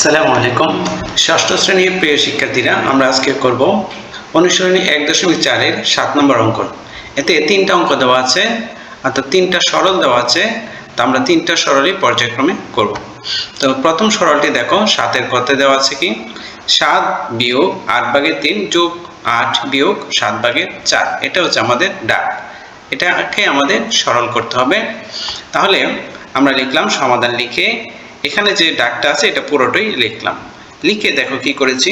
আসসালামু আলাইকুম। ষষ্ঠ শ্রেণির প্রিয় শিক্ষার্থীরা, আমরা আজকে করব অনুসরণী এক দশমিক চারের সাত নম্বর অঙ্ক। এতে তিনটা অঙ্ক দেওয়া আছে অর্থাৎ তিনটা সরল দেওয়া আছে, তো আমরা তিনটা সরলই পর্যায়ক্রমে করব। তো প্রথম সরলটি দেখো, সাতের কতে দেওয়া আছে কি? সাত বিয়োগ আট ভাগের তিন যোগ আট বিয়োগ সাত ভাগের চার। এটা হচ্ছে আমাদের ডাক। এটাকে আমাদের সরল করতে হবে। তাহলে আমরা লিখলাম সমাধান লিখে এখানে যে ডাকটা আছে, এটা পুরোটাই লিখলাম। লিখে দেখো কি করেছি।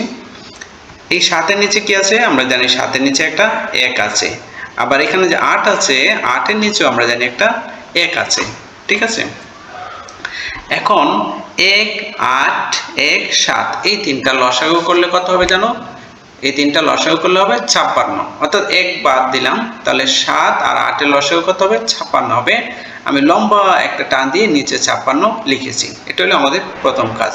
এই সাতের নিচে কি আছে? আমরা জানি সাতের নিচে একটা এক আছে। আবার এখানে যে আট আছে, আটের নিচেও আমরা জানি একটা এক আছে। ঠিক আছে? এখন এক, আট, এক, সাত, এই তিনটা লসাগু করলে কত হবে জানো? এই তিনটা লসাগু করলে হবে ছাপ্পান্ন। অর্থাৎ এক বাদ দিলাম, তাহলে সাত আর আটের লসাগু কত হবে ছাপ্পান্ন হবে। আমি লম্বা একটা টান দিয়ে নিচে ছাপ্পান্ন লিখেছি। এটা হলো আমাদের প্রথম কাজ।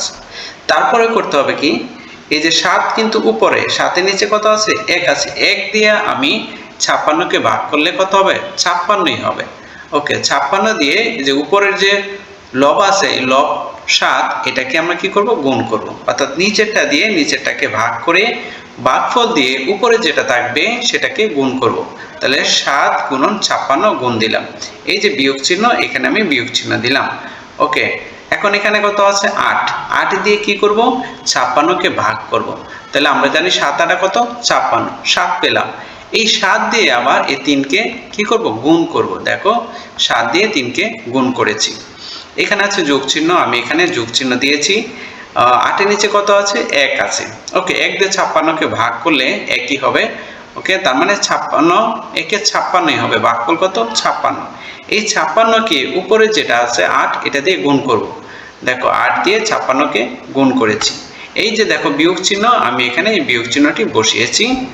তারপরে করতে হবে কি? এই যে সাত কিন্তু উপরে, সাতের নিচে কত আছে? এক আছে। এক দিয়ে আমি ছাপ্পান্নকে ভাগ করলে কত হবে? ছাপ্পান্নই হবে। ওকে, ছাপ্পান্ন দিয়ে যে উপরের যে লব আছে লব সাত, এটাকে আমরা কি করব? গুণ করব। অর্থাৎ নিচেরটা দিয়ে নিচেরটাকে ভাগ করে ভাগফল দিয়ে উপরে যেটা থাকবে সেটাকে গুণ করব। তাহলে সাত গুণন ছাপ্পান্ন গুণ দিলাম। এই যে বিয়োগ চিহ্ন, এখানে আমি বিয়োগ চিহ্ন দিলাম। ওকে, এখন এখানে কত আছে? আট। আট দিয়ে কি করব? ছাপ্পান্নকে ভাগ করব। তাহলে আমরা জানি সাত আটা কত? ছাপ্পান্ন। সাত পেলাম। এই সাত দিয়ে আবার এই তিনকে কি করব? গুণ করব। দেখো, সাত দিয়ে তিনকে গুণ করেছি। এখানে আছে যোগ চিহ্ন, আমি এখানে যোগ চিহ্ন দিয়েছি। আটের নিচে কত আছে? এক আছে। ওকে এক দিয়ে ছাপ্পান্নকে ভাগ করলে একই হবে। ওকে তার মানে ছাপ্পান্ন, একে ছাপ্পান্নই হবে। ভাগফল কত? ছাপ্পান্ন। এই ছাপ্পান্নকে উপরে যেটা আছে, আট, এটা দিয়ে গুণ করব। দেখো, আট দিয়ে ছাপ্পান্নকে গুণ করেছি। এই যে দেখো, বিয়োগ চিহ্ন, আমি এখানে বিয়োগ চিহ্নটি বসিয়েছি।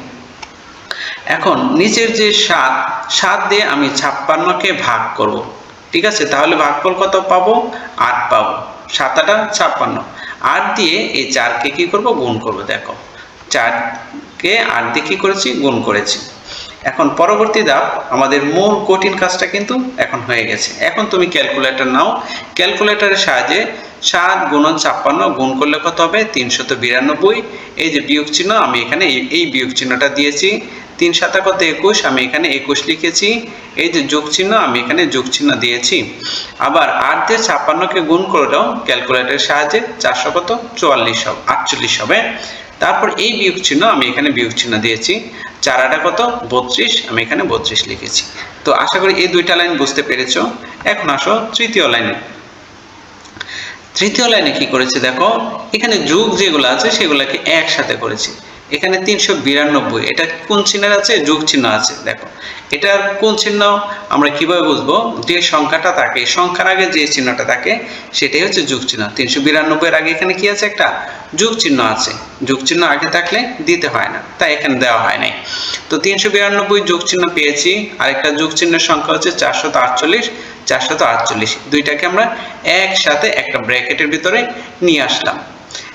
এখন, নিচের যে সাত সাত দিয়ে আমি ছাপ্পান্নকে ভাগ করব। ঠিক আছে? তাহলে ভাগফল কত পাবো? আট পাবো। সাত আটা ছাপ্পান্ন। আট দিয়ে এই চারকে কি করব? গুণ করব, দেখো। চারকে আট দিয়ে কি করেছি? গুণ করেছি। এখন পরবর্তী ধাপ, আমাদের মূল কঠিন কাজটা কিন্তু এখন হয়ে গেছে। এখন তুমি ক্যালকুলেটর নাও। ক্যালকুলেটরের সাহায্যে সাত গুণন ছাপ্পান্ন গুণ করলে কত হবে? তিনশত বিরানব্বই। এই যে বিয়োগ চিহ্ন, আমি এখানে এই- এই বিয়োগ চিহ্নটা দিয়েছি। তিন সাতা কত একুশ? আমি এখানে একুশ লিখেছি। এই যে যোগ চিহ্ন আমি এখানে যোগ চিহ্ন দিয়েছি। আবার আট দিয়ে ছাপ্পান্নকে গুণ করলেও ক্যালকুলেটরের সাহায্যে চারশো কত? চুয়াল্লিশ হবে, আটচল্লিশ হবে। তারপর এই বিয়োগ চিহ্ন আমি এখানে বিয়োগ চিহ্ন দিয়েছি। চার আটা কত? বত্রিশ, আমি এখানে বত্রিশ লিখেছি। তো আশা করি এই দুইটা লাইন বুঝতে পেরেছ। এখন আসো তৃতীয় লাইনে। তৃতীয় লাইনে কি করেছে দেখো? এখানে যুগ যেগুলো আছে, সেগুলোকে একসাথে করেছি। এখানে তিনশো বিরানব্বই। এটা কোন চিহ্নের আছে? যুগ চিহ্ন আছে। দেখো, এটার কোন চিহ্ন? আমরা কীভাবে বুঝব? যে সংখ্যাটা থাকে, সংখ্যার আগে যে চিহ্নটা থাকে, সেটাই হচ্ছে যুগ চিহ্ন। তিনশো বিরানব্বইয়ের আগে এখানে কি আছে একটা? যুগ চিহ্ন আছে। যুগ চিহ্ন আগে থাকলে দিতে হয় না, তাই এখানে দেওয়া হয় নাই। তো তিনশো বিরানব্বই যুগ চিহ্ন পেয়েছি। আরেকটা যুগ চিহ্নের সংখ্যা হচ্ছে চারশত আটচল্লিশ। চারশত আটচল্লিশ। দুইটাকে আমরা একসাথে একটা ব্র্যাকেটের ভিতরে নিয়ে আসলাম।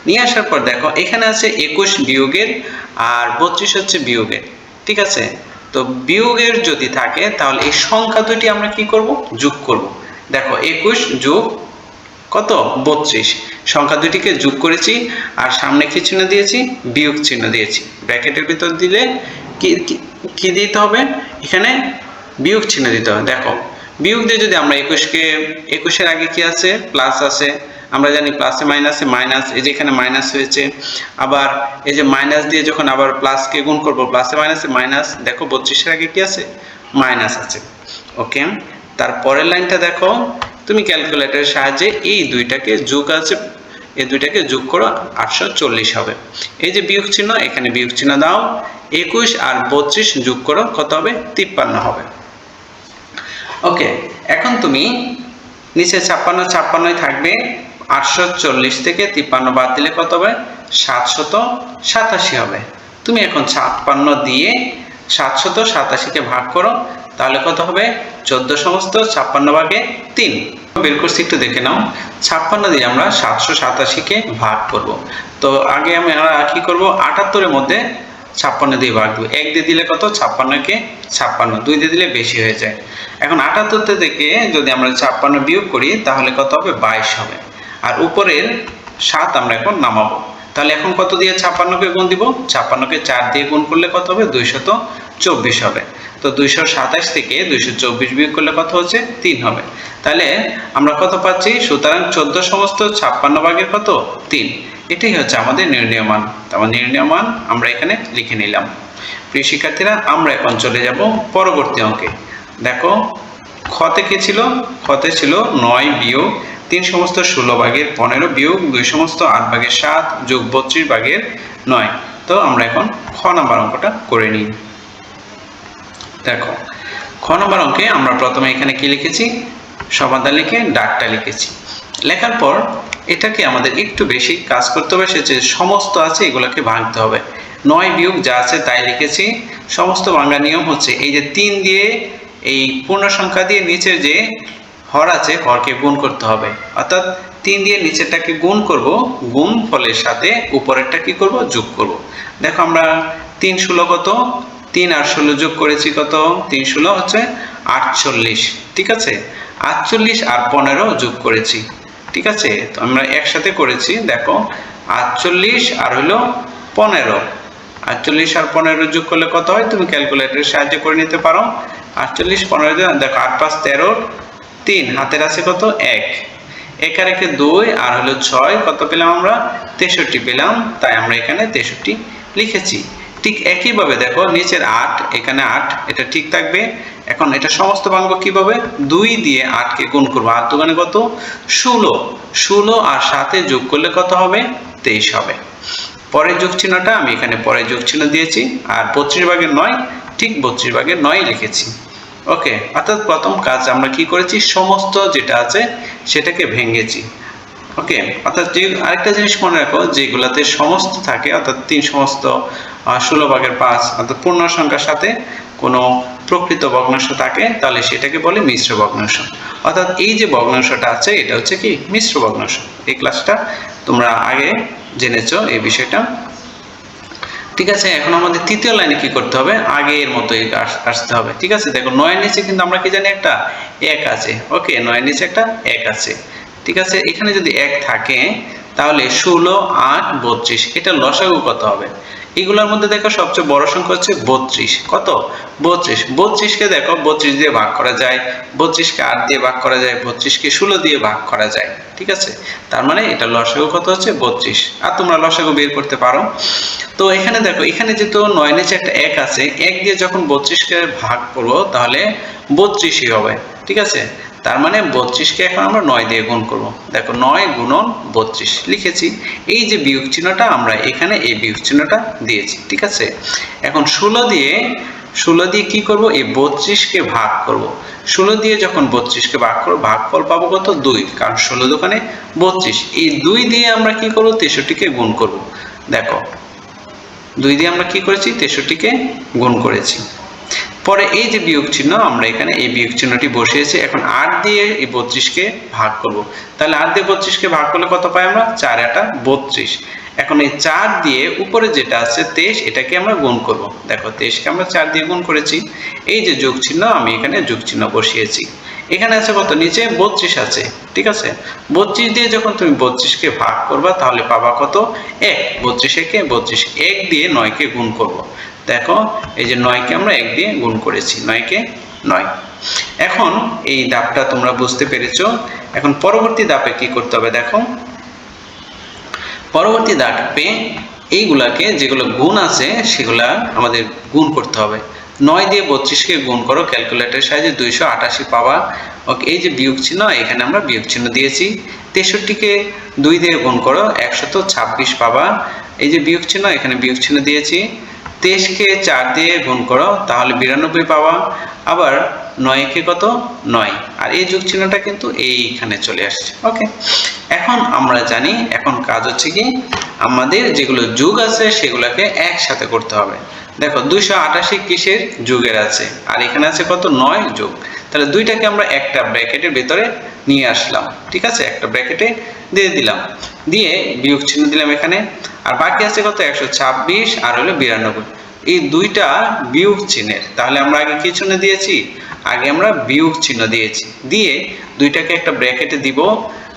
নিয়ে আসার পর দেখো, এখানে আছে একুশ বিয়োগের আর বত্রিশ হচ্ছে বিয়োগের, ঠিক আছে? তো বিয়োগের যদি থাকে, তাহলে এই সংখ্যা দুটি আমরা কি করব? যোগ করব। দেখো, একুশ যোগ কত? বত্রিশ। সংখ্যা দুটিকে যোগ করেছি, আর সামনে কি চিহ্ন দিয়েছি? বিয়োগ চিহ্ন দিয়েছি। ব্র্যাকেটের ভিতর দিলে কি, কি- দিতে হবে? এখানে বিয়োগ চিহ্ন দিতে হবে। দেখো, বিয়োগ দিয়ে যদি আমরা একুশকে, একুশের আগে কি আছে? প্লাস আছে। আমরা জানি প্লাসে মাইনাসে মাইনাস এই যে এখানে মাইনাস হয়েছে। আবার এই যে মাইনাস দিয়ে যখন আবার প্লাসকে গুণ করব প্লাসে মাইনাসে মাইনাস দেখো বত্রিশের আগে কি আছে? মাইনাস আছে। ওকে তারপরের লাইনটা দেখো, তুমি ক্যালকুলেটরের সাহায্যে এই দুইটাকে যোগ আছে, এই দুইটাকে যোগ করো, আটশো চল্লিশ হবে। এই যে বিয়োগ চিহ্ন, এখানে বিয়োগ চিহ্ন দাও, একুশ আর বত্রিশ যোগ করো, কত হবে? তিপ্পান্ন হবে। ওকে এখন তুমি নিচে ছাপ্পান্ন, ছাপ্পান্নই থাকবে। আটশো চল্লিশ থেকে তিপ্পান্ন বাদ দিলে কত হবে? সাতশত সাতাশি হবে। তুমি এখন ছাপ্পান্ন দিয়ে সাতশত সাতাশিকে ভাগ করো, তাহলে কত হবে? চোদ্দ সমস্ত ছাপ্পান্ন ভাগে তিন। বের করছি, একটু দেখে নাও। ছাপ্পান্ন দিয়ে আমরা সাতশো সাতাশিকে ভাগ করব। তো আগে আমি কি করব? আটাত্তরের মধ্যে ছাপ্পান্ন দিয়ে ভাগ দেবো। এক দিয়ে দিলে কত? ছাপ্পান্নকে ছাপ্পান্ন। দুই দিয়ে দিলে বেশি হয়ে যায়। এখন আটাত্তর থেকে যদি আমরা ছাপ্পান্ন বিয়োগ করি, তাহলে কত হবে? বাইশ হবে। আর উপরের সাত আমরা এখন নামাবো। তাহলে এখন কত দিয়ে ছাপ্পান্নকে গুণ দিব? ছাপ্পান্নকে চার দিয়ে গুণ করলে কত হবে? দুইশত চব্বিশ হবে। তো দুইশো সাতাশ থেকে দুইশো চব্বিশ বিয়োগ করলে কত হচ্ছে? তিন হবে। তাহলে আমরা কত পাচ্ছি? সুতরাং চোদ্দ সমস্ত ছাপ্পান্ন ভাগের কত? তিন। এটাই হচ্ছে আমাদের নির্ণয় মান। আমার নির্ণয় মান আমরা এখানে লিখে নিলাম। প্রিয় শিক্ষার্থীরা, আমরা এখন চলে যাব পরবর্তী অঙ্কে। দেখো খতে কি ছিল? খতে ছিল নয় বিয়োগ তিন সমস্ত ষোলো ভাগের পনেরো বিয়োগ দুই সমস্ত আট ভাগের সাত যোগ বত্রিশ ভাগের নয়। তো আমরা এখন খ নাম্বার অঙ্কটা করে নিই। দেখো, খ নম্বর অঙ্কে আমরা প্রথমে এখানে কি লিখেছি? সমাধান লিখে ডাকটা লিখেছি। লেখার পর এটাকে আমাদের একটু বেশি কাজ করতে হবে, সে সমস্ত আছে এগুলোকে ভাঙতে হবে। নয় বিয়োগ যা আছে তাই লিখেছি। সমস্ত ভাঙার নিয়ম হচ্ছে এই যে তিন দিয়ে এই পূর্ণ সংখ্যা দিয়ে নিচের যে হর আছে হরকে গুণ করতে হবে। অর্থাৎ তিন দিয়ে নিচেরটাকে গুণ করব, গুণ ফলের সাথে উপরেরটা কি করব? যোগ করব। দেখো আমরা তিন ষোলো কত? তিন আর ষোলো যোগ করেছি কত? তিন ষোলো হচ্ছে আটচল্লিশ। ঠিক আছে? আটচল্লিশ আর পনেরো যোগ করেছি। ঠিক আছে? তো আমরা একসাথে করেছি, দেখো, আটচল্লিশ আর হলো পনেরো। আটচল্লিশ আর পনেরো যোগ করলে কত হয়? তুমি ক্যালকুলেটরের সাহায্যে করে নিতে পারো। আটচল্লিশ, পনেরো দেখো, আট পাঁচ তেরো তিন, হাতের আছে কত? এক। এক আর একে দুই, আর হলো ছয়, কত পেলাম আমরা? তেষট্টি পেলাম, তাই আমরা এখানে তেষট্টি লিখেছি। ঠিক একইভাবে দেখো, নিচের আট, এখানে আট, এটা ঠিক থাকবে। এখন এটা সমস্ত ভাঙব কীভাবে? দুই দিয়ে আটকে গুণ করব। আট দোকানে কত? ষোলো। ষোলো আর সাথে যোগ করলে কত হবে? তেইশ হবে। পরের যোগ চিহ্নটা আমি এখানে পরের যোগ চিহ্ন দিয়েছি, আর বত্রিশ ভাগের নয়, ঠিক বত্রিশ ভাগের নয় লিখেছি। ওকে, অর্থাৎ প্রথম কাজ আমরা কি করেছি? সমস্ত যেটা আছে সেটাকে ভেঙেছি। ওকে, অর্থাৎ যে আরেকটা জিনিস মনে রাখো, যেগুলাতে সমস্ত থাকে, অর্থাৎ তিন সমস্ত ষোলো ভাগের পাঁচ, অর্থাৎ পূর্ণ সংখ্যার সাথে কোনো প্রকৃত ভগ্নাংশ থাকে, তাহলে সেটাকে বলে মিশ্র ভগ্নাংশ। অর্থাৎ এই যে ভগ্নাংশটা আছে, এটা হচ্ছে কি? মিশ্র ভগ্নাংশ। এই ক্লাসটা তোমরা আগে জেনেছো, এই বিষয়টা। ঠিক আছে? এখন আমাদের তৃতীয় লাইনে কি করতে হবে? আগের মতোই আস- আসতে হবে, ঠিক আছে? দেখো, নয়ের নিচে কিন্তু আমরা কি জানি একটা? এক আছে। ওকে, নয়ের নিচে একটা এক আছে। ঠিক আছে? এখানে যদি এক থাকে, তাহলে ষোলো, আট, বত্রিশ, এটা লসাগু কত হবে? এগুলোর মধ্যে দেখো সবচেয়ে বড় সংখ্যা হচ্ছে বত্রিশ। কত? বত্রিশ। বত্রিশকে দেখো, বত্রিশ দিয়ে ভাগ করা যায়। বত্রিশকে আট দিয়ে ভাগ করা যায়। বত্রিশকে ষোলো দিয়ে ভাগ করা যায়। ঠিক আছে? তার মানে এটা লসাগু কত হচ্ছে? বত্রিশ। আর তোমরা লসাগু বের করতে পারো। তো এখানে দেখো, এখানে যেহেতু নয় নিচে একটা এক আছে, এক দিয়ে যখন বত্রিশকে ভাগ করব, তাহলে বত্রিশই হবে। ঠিক আছে? তার মানে বত্রিশকে এখন আমরা নয় দিয়ে গুণ করব। দেখো নয় গুণন বত্রিশ, লিখেছি। এই যে বিয়োগ চিহ্নটা আমরা এখানে এই বিয়োগ চিহ্নটা দিয়েছি, ঠিক আছে? এখন ষোলো দিয়ে ষোলো দিয়ে কি করব? এই বত্রিশকে ভাগ করব। ষোলো দিয়ে যখন বত্রিশকে ভাগ করব, ভাগফল পাবো কত? দুই, কারণ ষোলো দোকানে বত্রিশ। এই দুই দিয়ে আমরা কি করব? তেষট্টিকে গুণ করব। দেখো, দুই দিয়ে আমরা কি করেছি? তেষট্টিকে গুণ করেছি। পরে এই যে বিয়োগ চিহ্ন, আমরা এখানে এই বিয়োগ চিহ্নটি বসিয়েছি। এখন আট দিয়ে এই বত্রিশকে ভাগ করব। তাহলে আট দিয়ে বত্রিশকে ভাগ করলে কত পাই আমরা? চার আটা বত্রিশ। এখন এই চার দিয়ে উপরে যেটা আছে, তেইশ, এটাকে আমরা গুণ করব। দেখো, তেইশকে আমরা চার দিয়ে গুণ করেছি। এই যে যোগ চিহ্ন, আমি এখানে যোগ চিহ্ন বসিয়েছি। এখানে আছে কত? নিচে বত্রিশ আছে। ঠিক আছে? বত্রিশ দিয়ে যখন তুমি বত্রিশকে ভাগ করবা, তাহলে পাবা কত? এক। বত্রিশ একে বত্রিশ। এক দিয়ে নয়কে গুণ করব। দেখো, এই যে নয়কে আমরা এক দিয়ে গুণ করেছি। নয়কে নয়। এখন এই দাপটা তোমরা বুঝতে পেরেছ। এখন পরবর্তী দাপে কি করতে হবে দেখো। পরবর্তী দাপে এইগুলাকে যেগুলো গুণ আছে, সেগুলা আমাদের গুণ করতে হবে। নয় দিয়ে বত্রিশকে গুণ করো, ক্যালকুলেটরের সাহায্যে দুইশো আটাশি পাওয়া ওকে, এই যে বিয়োগ চিহ্ন, এখানে আমরা বিয়োগ চিহ্ন দিয়েছি। তেষট্টিকে দুই দিয়ে গুণ করো, একশত ছাব্বিশ পাবা। এই যে বিয়োগ চিহ্ন, এখানে বিয়োগ চিহ্ন দিয়েছি। তেইশকে চার দিয়ে গুণ করো, তাহলে বিরানব্বই পাওয়া। আবার নয়কে কত? নয়। আর এই যোগ চিহ্নটা কিন্তু এইখানে চলে আসছে। ওকে? এখন আমরা জানি, এখন কাজ হচ্ছে কি? আমাদের যেগুলো যুগ আছে, সেগুলোকে একসাথে করতে হবে। দেখো, দুইশো আটাশি কিসের যুগের আছে? আর এখানে আছে কত? নয় যুগ। তাহলে দুইটাকে আমরা একটা ব্র্যাকেটের ভেতরে নিয়ে আসলাম। ঠিক আছে? একটা ব্র্যাকেটে দিয়ে দিলাম। দিয়ে বিয়োগ চিহ্ন দিলাম এখানে। আর বাকি আছে কত? একশো ছাব্বিশ আর হলো বিরানব্বই। এই দুইটা বিয়োগ চিহ্নের। তাহলে আমরা আগে কি চিহ্ন দিয়েছি? আগে আমরা বিয়োগ চিহ্ন দিয়েছি। দিয়ে দুইটাকে একটা ব্র্যাকেটে দিব।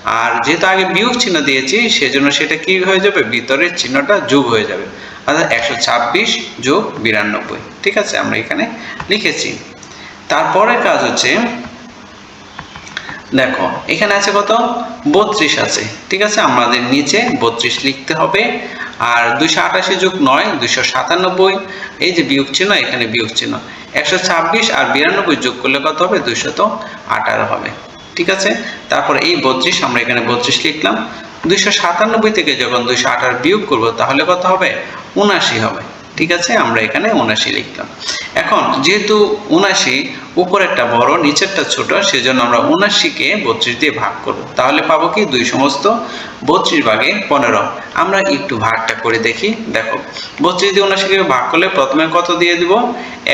আর যেহেতু আগে বিয়োগ চিহ্ন দিয়েছি, সেজন্য সেটা কি হয়ে যাবে? ভিতরের চিহ্নটা যোগ হয়ে যাবে। অর্থাৎ একশো ছাব্বিশ যোগ বিরানব্বই। ঠিক আছে, আমরা এখানে লিখেছি। তারপরের কাজ হচ্ছে দেখো, এখানে আছে কত? বত্রিশ আছে। ঠিক আছে? আমাদের নিচে বত্রিশ লিখতে হবে। আর দুইশো আটাশি যোগ নয়, দুইশো সাতানব্বই। এই যে বিয়োগ চিহ্ন, এখানে বিয়োগ চিহ্ন। একশো ছাব্বিশ আর বিরানব্বই যোগ করলে কত হবে? দুইশত আঠারো হবে। ঠিক আছে? তারপরে এই বত্রিশ, আমরা এখানে বত্রিশ লিখলাম। দুইশো সাতানব্বই থেকে যখন দুইশো আঠারো বিয়োগ করব, তাহলে কত হবে? উনাশি হবে। ঠিক আছে? আমরা এখানে উনাশি লিখলাম এখন যেহেতু উনাশি, উপরেরটা বড়, নিচেরটা ছোট, সেজন্য আমরা উনাশিকে বত্রিশ দিয়ে ভাগ করব। তাহলে পাবো কি? দুই সমস্ত বত্রিশ ভাগে পনেরো। আমরা একটু ভাগটা করে দেখি। দেখো, বত্রিশ দিয়ে উনাশিকে ভাগ করলে প্রথমে কত দিয়ে দিব?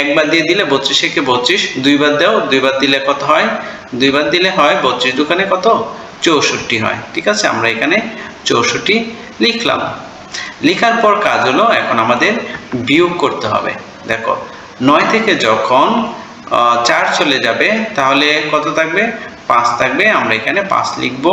একবার দিয়ে দিলে বত্রিশকে বত্রিশ দুইবার দাও দুইবার দিলে কত হয়? দুইবার দিলে হয় বত্রিশ দোকানে কত? চৌষট্টি হয়। ঠিক আছে? আমরা এখানে চৌষট্টি লিখলাম। লেখার পর কাজ হলো এখন আমাদের বিয়োগ করতে হবে। দেখো, নয় থেকে যখন চার চলে যাবে, তাহলে কত থাকবে? পাঁচ থাকবে। আমরা এখানে পাঁচ লিখব।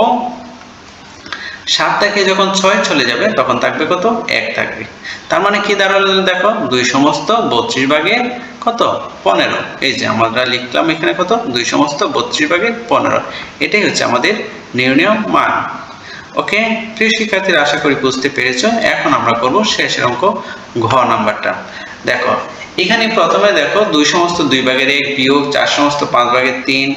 সাত থেকে যখন ছয় চলে যাবে, তখন থাকবে কত? এক থাকবে। তার মানে কি দাঁড়াল দেখো? দুই সমস্ত বত্রিশ ভাগে কত? পনেরো। এই যে আমরা লিখলাম এখানে কত? দুই সমস্ত বত্রিশ ভাগে পনেরো। এটাই হচ্ছে আমাদের নির্ণয় মান। ওকে প্রিয় শিক্ষার্থীরা আশা করি বুঝতে পেরেছ। এখন আমরা করব শেষের অঙ্ক ঘ নাম্বারটা। দেখো, এখানে প্রথমে দেখো দুই সমস্ত দুই ভাগের এক বিয়োগ, চার সমস্ত পাঁচ ভাগের তিন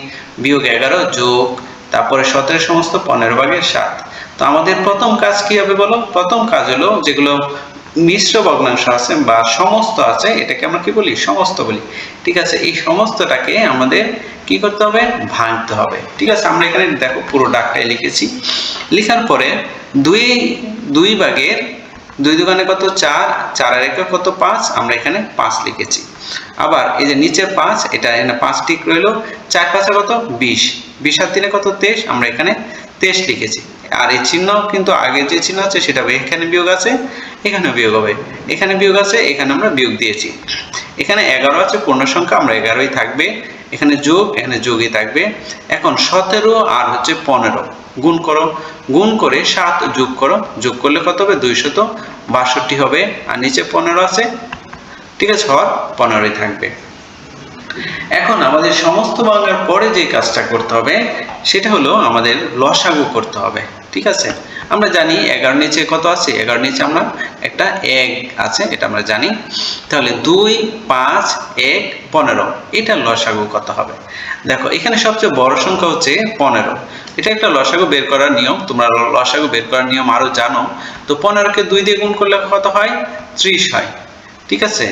বিয়োগ এগারো যোগ, তারপরে সতেরো সমস্ত পনেরো ভাগের সাত। তো আমাদের প্রথম কাজ কি হবে বলো? প্রথম কাজ হলো যেগুলো মিশ্র ভগ্নাংশ আছে বা সমস্ত আছে, এটাকে আমরা কি বলি? সমস্ত বলি। ঠিক আছে, এই সমস্তটাকে আমাদের কি করতে হবে? ভাঙতে হবে। ঠিক আছে, আমরা এখানে দেখো পুরো ডাকটাই লিখেছি। লেখার পরে দুই দুই ভাগের, দুই দোকানে কত? চার চারের একে কত? পাঁচ, আমরা এখানে পাঁচ লিখেছি। আবার এই যে নিচে পাঁচ, এটা এখানে পাঁচ টিক রইল। চার পাঁচে কত? বিশ। বিশ আর তিনে কত? তেইশ, আমরা এখানে তেইশ লিখেছি। আর এই চিহ্ন কিন্তু আগে যে চিহ্ন আছে, সেটা হবে এখানে বিয়োগ আছে এখানে বিয়োগ হবে। এখানে বিয়োগ আছে, এখানে আমরা বিয়োগ দিয়েছি। এখানে এগারো আছে, পূর্ণ সংখ্যা, আমরা এগারোই থাকবে। এখানে যোগ, এখানে যোগই থাকবে। এখন সতেরো আর হচ্ছে পনেরো, গুণ করো। গুণ করে সাত যোগ করো। যোগ করলে কত হবে? দুইশত বাষট্টি হবে। আর নিচে পনেরো আছে। ঠিক আছে হর পনেরোই থাকবে। এখন আমাদের সমস্ত বাংলার পরে যে কাজটা করতে হবে, সেটা হলো আমাদের লসাগু করতে হবে। ঠিক আছে? আমরা জানি এগারো নিচে কত আছে? এগারো নিচে আমরা একটা এক আছে, এটা আমরা জানি। তাহলে দুই, পাঁচ, এক, পনেরো। এটা লসাগু কত হবে? দেখো, এখানে সবচেয়ে বড় সংখ্যা হচ্ছে পনেরো। এটা একটা লসাগু বের করার নিয়ম। তোমরা লসাগু বের করার নিয়ম আরও জানো। তো পনেরোকে দুই দিয়ে গুণ করলে কত হয়? ত্রিশ হয়। ঠিক আছে?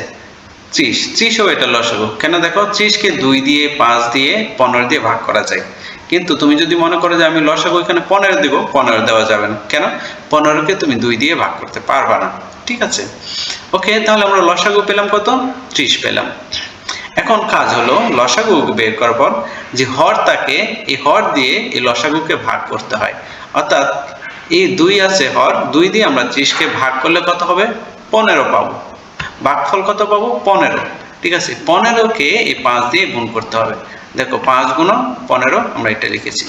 ত্রিশ। ত্রিশও এটা লসাগু। কেন দেখো? ত্রিশকে দুই দিয়ে পাঁচ দিয়ে পনেরো দিয়ে ভাগ করা যায়। কিন্তু তুমি যদি মনে করো যে আমি লসাগু এখানে পনেরো দেবো, পনেরো দেওয়া যাবে না। কেন? পনেরোকে তুমি দুই দিয়ে ভাগ করতে পারবা না। ঠিক আছে? ওকে, তাহলে আমরা লসাগু পেলাম কত? ত্রিশ পেলাম। এখন কাজ হলো লসাগু বের করার পর যে হর তাকে এই হর দিয়ে এই লসাগুকে ভাগ করতে হয়। অর্থাৎ এই দুই আছে হর, দুই দিয়ে আমরা ত্রিশকে ভাগ করলে কত হবে? পনেরো পাবো। ভাগফল কত পাবো? পনেরো। ঠিক আছে? পনেরোকে এই পাঁচ দিয়ে গুণ করতে হবে। দেখো, পাঁচ গুণ পনেরো, আমরা এটা লিখেছি।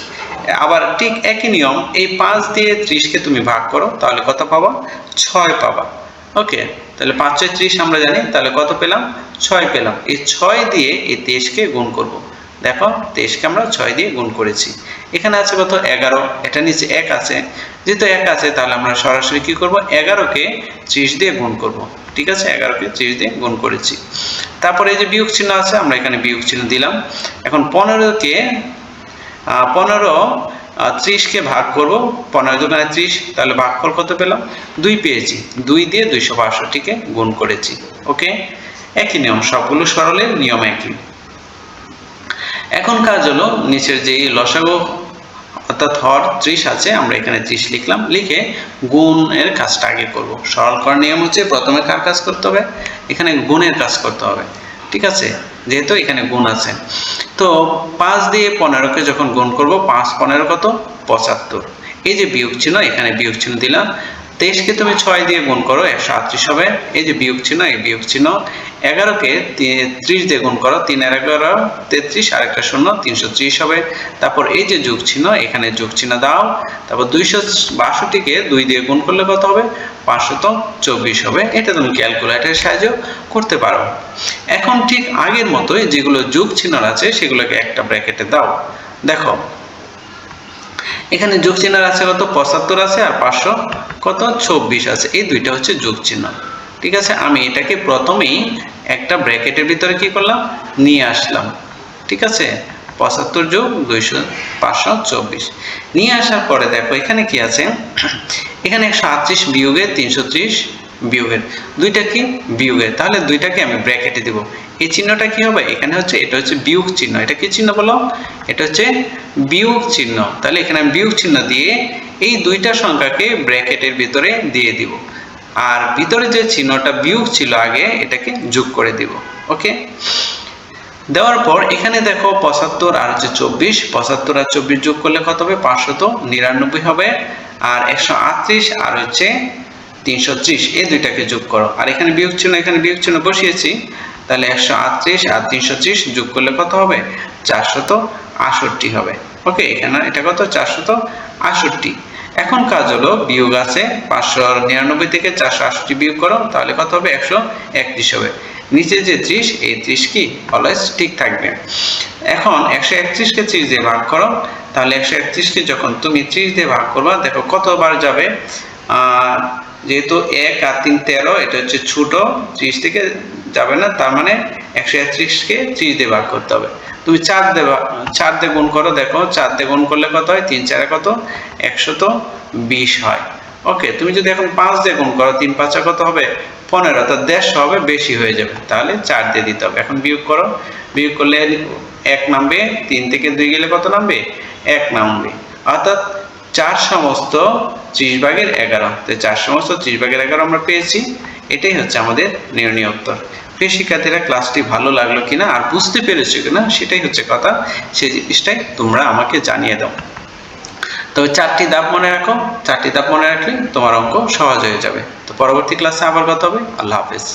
আবার ঠিক একই নিয়ম, এই পাঁচ দিয়ে ত্রিশকে তুমি ভাগ করো, তাহলে কত পাবা? ছয় পাবা। ওকে? তাহলে পাঁচ ছয় ত্রিশ আমরা জানি, তাহলে কত পেলাম? ছয় পেলাম। এই ছয় দিয়ে এই তেইশকে গুণ করব। দেখো তেইশকে আমরা ছয় দিয়ে গুণ করেছি। এখানে আছে কত? এগারো। এটা নিচে এক আছে। যেহেতু এক আছে, তাহলে আমরা সরাসরি কি করব? এগারোকে ত্রিশ দিয়ে গুণ করব। ঠিক আছে? এগারোকে ত্রিশ দিয়ে গুণ করেছি। তারপরে এই যে বিয়োগ চিহ্ন আছে, আমরা এখানে বিয়োগ চিহ্ন দিলাম। এখন পনেরোকে পনেরো ত্রিশকে ভাগ করব। পনেরো দোকানে ত্রিশ, তাহলে ভাগ কর কত পেলাম? দুই পেয়েছি। দুই দিয়ে দুইশো বাষট্টিকে গুণ করেছি। ওকে? একই নিয়ম, সবগুলো সরলের নিয়ম একই। এখন কাজ হলো নিচের যে লসাগু অর্থাৎ হর ত্রিশ আছে, আমরা এখানে ত্রিশ লিখলাম, লিখে গুণের কাজটা আগে করব। সরল করার নিয়ম হচ্ছে প্রথমে কার কাজ করতে হবে? এখানে গুণের কাজ করতে হবে। ঠিক আছে? যেহেতু এখানে গুণ আছে। তো পাঁচ দিয়ে পনেরোকে যখন গুণ করব, পাঁচ পনেরো কত? পঁচাত্তর। এই যে বিয়োগ চিহ্ন, এখানে বিয়োগ চিহ্ন দিলাম। তেইশকে তুমি ছয় দিয়ে গুণ করো, একশো আটত্রিশ হবে। এই যে বিয়োগ চিহ্ন, এই বিয়োগ চিহ্ন এগারোকে ত্রিশ দিয়ে গুণ করো, তিন আর এগারো, তেত্রিশ, আর একটা শূন্য, তিনশো ত্রিশ হবে। তারপর এই যে যোগ চিহ্ন, এখানে যোগ চিহ্ন দাও। তারপর দুইশো বাষট্টিকে দুই দিয়ে গুণ করলে কত হবে? পাঁচশত চব্বিশ হবে। এটা তুমি ক্যালকুলেটারের সাহায্যে করতে পারো। এখন ঠিক আগের মতোই যেগুলো যোগ চিহ্ন আছে, সেগুলোকে একটা ব্র্যাকেটে দাও। দেখো এখানে যোগ চিহ্ন আছে কত? পঁচাত্তর আছে আর পাঁচশো কত? চব্বিশ আছে। এই দুইটা হচ্ছে যোগ চিহ্ন। ঠিক আছে? আমি এটাকে প্রথমেই একটা ব্র্যাকেটের ভিতরে কি করলাম? নিয়ে আসলাম। ঠিক আছে? পঁচাত্তর যোগ দুইশো পাঁচশো চব্বিশ। নিয়ে আসার পরে দেখো, এখানে কি আছে? এখানে একশো আটত্রিশ বিয়োগের তিনশো ত্রিশ বিয়োগের। দুইটা কি? বিয়োগের। তাহলে দুইটাকে আমি ব্র্যাকেটে দিব। এই চিহ্নটা কি হবে? এখানে হচ্ছে, এটা হচ্ছে বিয়োগ চিহ্ন। এটা কি চিহ্ন বলো? এটা হচ্ছে বিয়োগ চিহ্ন। তাহলে এখানে আমি বিয়োগ চিহ্ন দিয়ে এই দুইটা সংখ্যাকে ব্র্যাকেটের ভিতরে দিয়ে দিব। আর ভিতরে যে চিহ্নটা বিয়োগ ছিল আগে, এটাকে যোগ করে দিব। ওকে? দেওয়ার পর এখানে দেখো পঁচাত্তর আর হচ্ছে চব্বিশ। পঁচাত্তর আর চব্বিশ যোগ করলে কত হবে? পাঁচশত নিরানব্বই হবে। আর একশো আটত্রিশ আর হচ্ছে তিনশো ত্রিশ। এই দুইটাকে যোগ করো। আর এখানে বিয়োগ চিহ্ন, এখানে বিয়োগ চিহ্ন বসিয়েছি। তাহলে একশো আটত্রিশ আর তিনশো ত্রিশ যোগ করলে কত হবে? চারশত আষট্টি হবে। ওকে, এখানে এটা কত? চারশত আষট্টি এখন কাজ হলো বিয়োগ আছে পাঁচশো নিরানব্বই থেকে চারশো আষট্টি বিয়োগ করো, তাহলে কত হবে? একশো একত্রিশ হবে। নিচে যে ত্রিশ, এই ত্রিশ কি? অলওয়েজ ঠিক থাকবে। এখন একশো একত্রিশকে ত্রিশ দিয়ে ভাগ করো, তাহলে একশো একত্রিশকে যখন তুমি ত্রিশ দিয়ে ভাগ করবা, দেখো কতবার যাবে? যেহেতু এক আর তিন তেরো, এটা হচ্ছে ছোটো, ত্রিশ থেকে যাবে না, তার মানে একশো একত্রিশকে ত্রিশ দিয়ে ভাগ করতে হবে। তুমি চার দেবা চার দিয়ে গুণ করো, দেখো, চার দিয়ে গুণ করলে কত হয়? তিন চারে কত? একশত বিশ হয়। ওকে, তুমি যদি এখন পাঁচ দিয়ে গুণ করো, তিন পাঁচা কত হবে? পনেরো অর্থাৎ দেড়শো হবে, বেশি হয়ে যাবে। তাহলে চার দিয়ে দিতে হবে। এখন বিয়োগ করো। বিয়োগ করলে এক নামবে, তিন থেকে দুই গেলে কত নামবে? এক নামবে। অর্থাৎ চার সমস্ত ত্রিশ ভাগের এগারো। তো চার সমস্ত ত্রিশ ভাগের এগারো আমরা পেয়েছি। এটাই হচ্ছে আমাদের নির্ণয় উত্তর। প্রিয় শিক্ষার্থীরা ক্লাসটি ভালো লাগল কিনা আর বুঝতে পেরেছ কিনা, সেটাই হচ্ছে কথা। সেই জিনিসটাই তোমরা আমাকে জানিয়ে দাও। তবে চারটি দাপ মনে রাখো। চারটি দাপ মনে রাখলে তোমার অঙ্ক সহজ হয়ে যাবে। তো পরবর্তী ক্লাসে আবার কথা হবে। আল্লাহ হাফেজ।